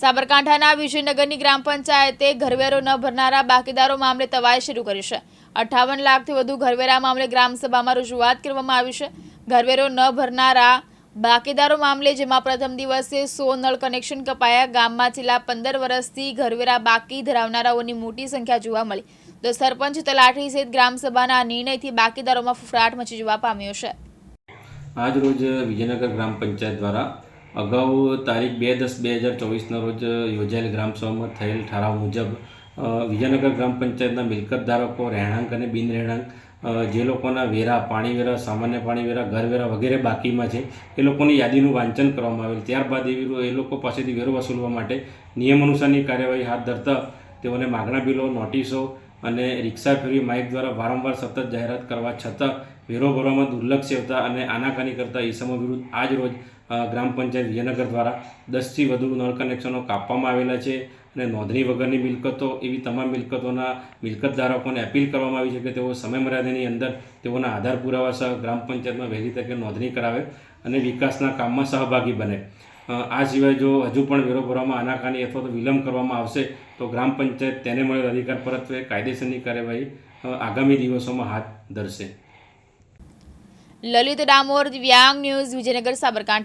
સાબરકાંઠાના વિજયનગરની ગ્રામ પંચાયતે ઘરવેરો ન ભરનારા બાકીદારો મામલે તવાઈ શરૂ કરી છે. અઠાવન લાખથી વધુ ઘરવેરા મામલે ગ્રામસભામાં રજૂઆત કરવામાં આવી છે. ઘરવેરો ન ભરનારા બાકીદારો મામલે જેમાં પ્રથમ દિવસે સો નળ કનેક્શન કપાયા. ગામમાં છેલ્લા પંદર વર્ષથી ઘરવેરા બાકી ધરાવનારાઓની મોટી સંખ્યા જોવા મળી. તો સરપંચ તલાટી સહિત ગ્રામસભાના નિર્ણયથી બાકીદારોમાં ફફડાટ મચી જોવા પામ્યો છે. આજ રોજ વિજયનગર ગ્રામ પંચાયત દ્વારા અગાઉ તારીખ બે દસ બે હજાર ચોવીસના રોજ યોજાયેલ ગ્રામસભામાં થયેલ ઠરાવ મુજબ વિજયનગર ગ્રામ પંચાયતના મિલકત ધારકો રહેણાંક અને બિન રહેણાંક જે લોકોના વેરા, પાણી વેરા, સામાન્ય પાણી વેરા, ઘર વેરા વગેરે બાકીમાં છે, એ લોકોની યાદીનું વાંચન કરવામાં આવેલ. ત્યારબાદ એવી એ લોકો પાસેથી વેરો વસૂલવા માટે નિયમ અનુસારની કાર્યવાહી હાથ ધરતા તેઓને માગણા બિલો, નોટિસો અને રિક્ષા ફેરી માઇક દ્વારા વારંવાર સતત જાહેરાત કરવા છતાં વેરો ભરવામાં દુર્લક્ષ સેવતા અને આનાકાની કરતા ઈસમો વિરુદ્ધ આજ રોજ ગ્રામ પંચાયત વિજયનગર દ્વારા દસથી વધુ નળ કનેક્શનો કાપવામાં આવેલા છે અને નોંધણી વગરની મિલકતો એવી તમામ મિલકતોના મિલકત ધારકોને અપીલ કરવામાં આવી છે કે તેઓ સમયમર્યાદાની અંદર તેઓના આધાર પુરાવા સહ ગ્રામ પંચાયતમાં વહેલી તકે નોંધણી કરાવે અને વિકાસના કામમાં સહભાગી બને. આ સિવાય જો હજુ પણ વેરો ભરવામાં આનાકાની અથવા તો વિલંબ કરવામાં આવશે, તો ગ્રામ પંચાયત તેને મળેલ અધિકાર પરત્વે કાયદેસરની કાર્યવાહી આગામી દિવસોમાં હાથ ધરશે. લલિત ડામોર, દિવ્યાંગ ન્યૂઝ, વિજયનગર, સાબરકાંઠા.